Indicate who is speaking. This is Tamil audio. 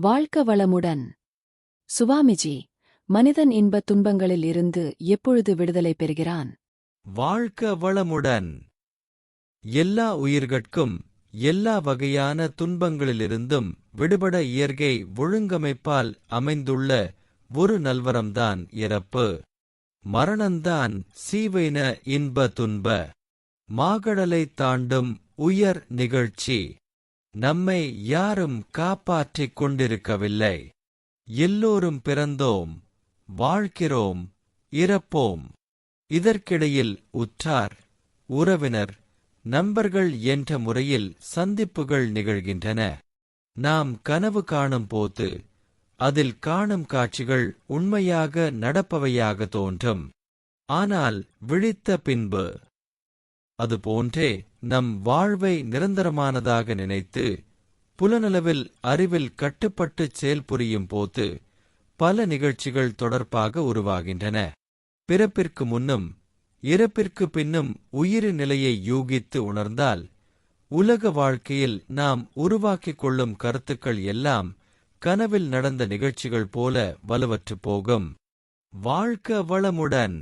Speaker 1: வாழ்க்க வளமுடன் சுவாமிஜி மனிதன் இன்பத் துன்பங்களில் இருந்து எப்பொழுது விடுதலை பெறுகிறான்?
Speaker 2: வாழ்க்க வளமுடன் எல்லா உயிர்கட்கும் எல்லா வகையான துன்பங்களிலிருந்தும் விடுபட இயற்கை ஒழுங்கமைப்பால் அமைந்துள்ள ஒரு நல்வரம்தான் இறப்பு. மரணந்தான் சீவைன இன்ப துன்ப. மாகடலை தாண்டும் உயர் நிகழ்ச்சி. நம்மை யாரும் காப்பாற்றிக் கொண்டிருக்கவில்லை. எல்லோரும் பிறந்தோம் வாழ்கிறோம் இறப்போம். இதற்கிடையில் உற்றார் உறவினர் நண்பர்கள் என்ற முறையில் சந்திப்புகள் நிகழ்கின்றன. நாம் கனவு காணும் போது அதில் காணும் காட்சிகள் உண்மையாக நடப்பவையாக தோன்றும். ஆனால் விழித்த பின்பு அதுபோன்றே நம் வாழ்வை நிரந்தரமானதாக நினைத்து புலனளவில் அறிவில் கட்டுப்பட்டுச் செயல்புரியும் போது பல நிகழ்ச்சிகள் தொடர்பாக உருவாகின்றன. பிறப்பிற்கு முன்னும் இறப்பிற்கு பின்னும் உயிரின் நிலையை யூகித்து உணர்ந்தால் உலக வாழ்க்கையில் நாம் உருவாக்கிக் கொள்ளும் கருத்துக்கள் எல்லாம் கனவில் நடந்த நிகழ்ச்சிகள் போல வலுவற்றுப் போகும். வாழ்க்க வளமுடன்!